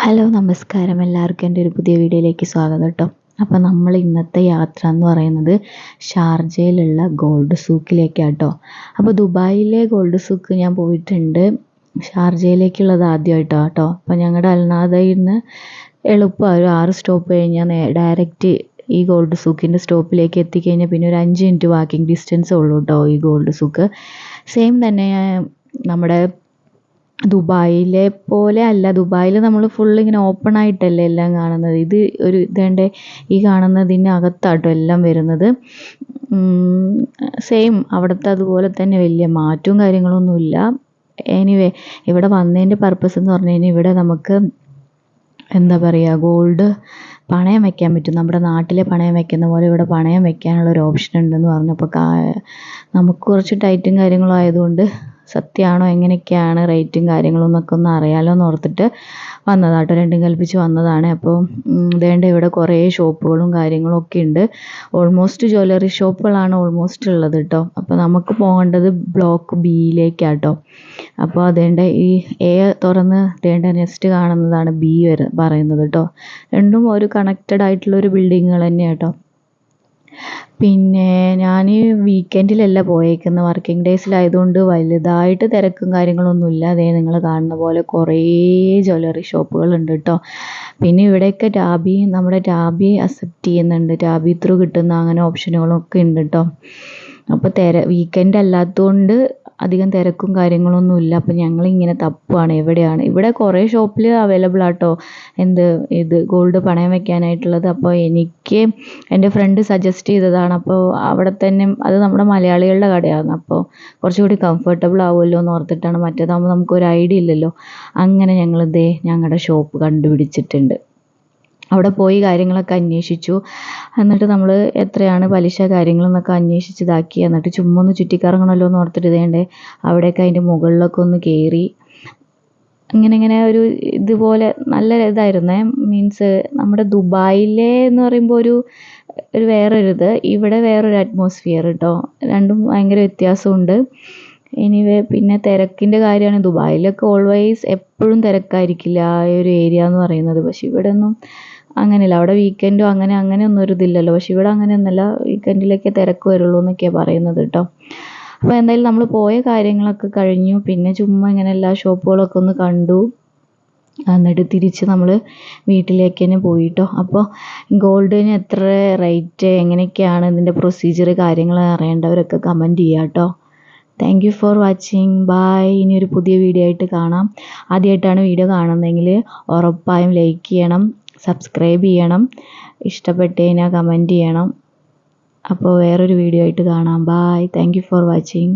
Hello നമസ്കാരം. എല്ലാവർക്കും എന്റെ ഒരു പുതിയ വീഡിയോയിലേക്ക് സ്വാഗതം കേട്ടോ. അപ്പോൾ നമ്മൾ ഇന്നത്തെ യാത്ര എന്ന് പറയുന്നത് ഷാർജയിലുള്ള ഗോൾഡ് സൂക്കിലേക്കാണ് കേട്ടോ അപ്പോൾ ദുബായിലെ ഗോൾഡ് സൂക്ക് ഞാൻ പോയിട്ടുണ്ട്. ഷാർജയിലേക്കുള്ളത് ആദ്യമായിട്ടാണ് കേട്ടോ. അപ്പോൾ ഞങ്ങളുടെ അൽനാദയിൽ നിന്ന് എളുപ്പമാണ് ഒരു ആറ് സ്റ്റോപ്പ് കഴിഞ്ഞാൽ ഡയറക്റ്റ് ഈ ഗോൾഡ് സൂക്കിന്റെ സ്റ്റോപ്പിലേക്ക് എത്തിക്കഴിഞ്ഞാൽ പിന്നെ ഒരു അഞ്ച് മിനിറ്റ് വാക്കിംഗ് ഡിസ്റ്റൻസ് ഉള്ളൂ കേട്ടോ ഈ ഗോൾഡ് സൂക്ക്. സെയിം തന്നെ നമ്മുടെ ദുബായിലെ പോലെ അല്ല. ദുബായിൽ നമ്മൾ ഫുൾ ഇങ്ങനെ ഓപ്പൺ ആയിട്ടല്ലേ എല്ലാം കാണുന്നത്. ഇത് ഒരു ഇതേണ്ട ഈ കാണുന്നതിന് അകത്താട്ടോ എല്ലാം വരുന്നത്. സെയിം അവിടുത്തെ അതുപോലെ തന്നെ വലിയ മാറ്റവും കാര്യങ്ങളൊന്നുമില്ല. എനിവേ ഇവിടെ വന്നതിന്റെ പർപ്പസ് എന്ന് പറഞ്ഞു കഴിഞ്ഞാൽ ഇവിടെ നമുക്ക് എന്താ പറയുക ഗോൾഡ് പണയം വെക്കാൻ പറ്റും. നമ്മുടെ നാട്ടിലെ പണയം വെക്കുന്ന പോലെ ഇവിടെ പണയം വെക്കാനുള്ള ഒരു ഓപ്ഷൻ ഉണ്ടെന്ന് പറഞ്ഞപ്പോൾ നമുക്ക് കുറച്ച് ടൈറ്റും കാര്യങ്ങളും ആയതുകൊണ്ട് സത്യമാണോ എങ്ങനെയൊക്കെയാണ് റേറ്റും കാര്യങ്ങളും എന്നൊക്കെ ഒന്ന് അറിയാമല്ലോ എന്ന് ഓർത്തിട്ട് വന്നതാട്ടോ. രണ്ടും കൽപ്പിച്ച് വന്നതാണ്. അപ്പോൾ വേണ്ട ഇവിടെ കുറേ ഷോപ്പുകളും കാര്യങ്ങളും ഒക്കെ ഉണ്ട്. ഓൾമോസ്റ്റ് ജ്വല്ലറി ഷോപ്പുകളാണ് ഓൾമോസ്റ്റ് ഉള്ളത് കേട്ടോ. അപ്പോൾ നമുക്ക് പോകേണ്ടത് ബ്ലോക്ക് ബിയിലേക്കാട്ടോ അപ്പോൾ അതേണ്ട ഈ എ തുറന്ന് വേണ്ട നെക്സ്റ്റ് കാണുന്നതാണ് ബി വരെ പറയുന്നത് കേട്ടോ. രണ്ടും ഒരു കണക്റ്റഡ് ആയിട്ടുള്ള ഒരു ബിൽഡിങ്ങുകൾ തന്നെയാണ് കേട്ടോ പിന്നെ ഞാൻ വീക്കെൻഡിലല്ല പോയേക്കുന്നത് വർക്കിംഗ് ഡേയ്സിലായതുകൊണ്ട് വലുതായിട്ട് തിരക്കും കാര്യങ്ങളൊന്നുമില്ല. അതേ നിങ്ങൾ കാണുന്ന പോലെ കുറേ ജ്വല്ലറി ഷോപ്പുകളുണ്ട് കേട്ടോ പിന്നെ ഇവിടെയൊക്കെ ടാബി നമ്മുടെ ടാബി അക്സെപ്റ്റ് ചെയ്യുന്നുണ്ട്. ടാബി ത്രൂ കിട്ടുന്ന അങ്ങനെ ഓപ്ഷനുകളൊക്കെ ഉണ്ട് കേട്ടോ അപ്പോൾ തിര വീക്കെൻഡ് അല്ലാത്തതുകൊണ്ട് അധികം തിരക്കും കാര്യങ്ങളൊന്നും ഇല്ല. അപ്പം ഞങ്ങൾ ഇങ്ങനെ തപ്പുവാണ്. എവിടെയാണ്? ഇവിടെ കുറേ ഷോപ്പിൽ അവൈലബിൾ ആട്ടോ. എന്ത് ഇത് ഗോൾഡ് പണയം വെക്കാനായിട്ടുള്ളത്. അപ്പോൾ എനിക്ക് എന്റെ ഫ്രണ്ട് സജസ്റ്റ് ചെയ്തതാണ്. അപ്പോൾ അവിടെ തന്നെ അത് നമ്മുടെ മലയാളികളുടെ കടയാണ്. അപ്പോൾ കുറച്ചുകൂടി കംഫർട്ടബിൾ ആവുമല്ലോ എന്ന് ഓർത്തിട്ടാണ്. മറ്റേതാകുമ്പോൾ നമുക്കൊരു ഐഡിയ ഇല്ലല്ലോ. അങ്ങനെ ഞങ്ങൾ ദേ ഞങ്ങളുടെ ഷോപ്പ് കണ്ടുപിടിച്ചിട്ടുണ്ട്. അവിടെ പോയി കാര്യങ്ങളൊക്കെ അന്വേഷിച്ചു. എന്നിട്ട് നമ്മൾ എത്രയാണ് പലിശ കാര്യങ്ങളെന്നൊക്കെ അന്വേഷിച്ച് ഇതാക്കി. എന്നിട്ട് ചുമ്മാ ഒന്ന് ചുറ്റിക്കറങ്ങണമല്ലോ എന്ന് ഓർത്തിട്ട് ഇതേണ്ടേ അവിടെയൊക്കെ അതിന്റെ മുകളിലൊക്കെ ഒന്ന് കയറി ഇങ്ങനെ ഇങ്ങനെ ഒരു ഇതുപോലെ നല്ല ഇതായിരുന്നേ. മീൻസ് നമ്മുടെ ദുബായിലെ എന്ന് പറയുമ്പോൾ ഒരു ഒരു വേറൊരു ഇത്. ഇവിടെ വേറൊരു അറ്റ്മോസ്ഫിയർ കേട്ടോ രണ്ടും ഭയങ്കര വ്യത്യാസമുണ്ട്. എനിവേ പിന്നെ തിരക്കിന്റെ കാര്യമാണ്. ദുബായിലൊക്കെ ഓൾവേസ് എപ്പോഴും തിരക്കായിരിക്കില്ല ആ ഒരു ഏരിയ എന്ന് പറയുന്നത്. പക്ഷെ ഇവിടെ ഒന്നും അങ്ങനെയല്ല. അവിടെ വീക്കെൻഡോ അങ്ങനെ അങ്ങനെ ഒന്നും ഒരു ഇതില്ലല്ലോ. പക്ഷെ ഇവിടെ അങ്ങനെയൊന്നുമല്ല വീക്കെൻഡിലൊക്കെ തിരക്ക് വരുള്ളൂ എന്നൊക്കെയാണ് പറയുന്നത് കേട്ടോ. അപ്പോൾ എന്തായാലും നമ്മൾ പോയ കാര്യങ്ങളൊക്കെ കഴിഞ്ഞു. പിന്നെ ചുമ്മാ ഇങ്ങനെ എല്ലാ ഷോപ്പുകളൊക്കെ ഒന്ന് കണ്ടു. എന്നിട്ട് തിരിച്ച് നമ്മൾ വീട്ടിലേക്ക് തന്നെ പോയിട്ടോ. അപ്പോൾ ഗോൾഡിന് എത്ര റേറ്റ് എങ്ങനെയൊക്കെയാണ് ഇതിന്റെ പ്രൊസീജിയർ കാര്യങ്ങൾ അറിയേണ്ടവരൊക്കെ കമന്റ് ചെയ്യുക കേട്ടോ. Thank you for watching bye ഇനി ഒരു പുതിയ വീഡിയോ ആയിട്ട് കാണാം. ആദ്യമായിട്ടാണ് വീഡിയോ കാണുന്നതെങ്കിൽ ഉറപ്പായും ലൈക്ക് ചെയ്യണം. സബ്സ്ക്രൈബ് ചെയ്യണം. ഇഷ്ടപ്പെട്ട് കഴിഞ്ഞാൽ കമന്റ് ചെയ്യണം. അപ്പോൾ വേറൊരു വീഡിയോ ആയിട്ട് കാണാം. Bye thank you for watching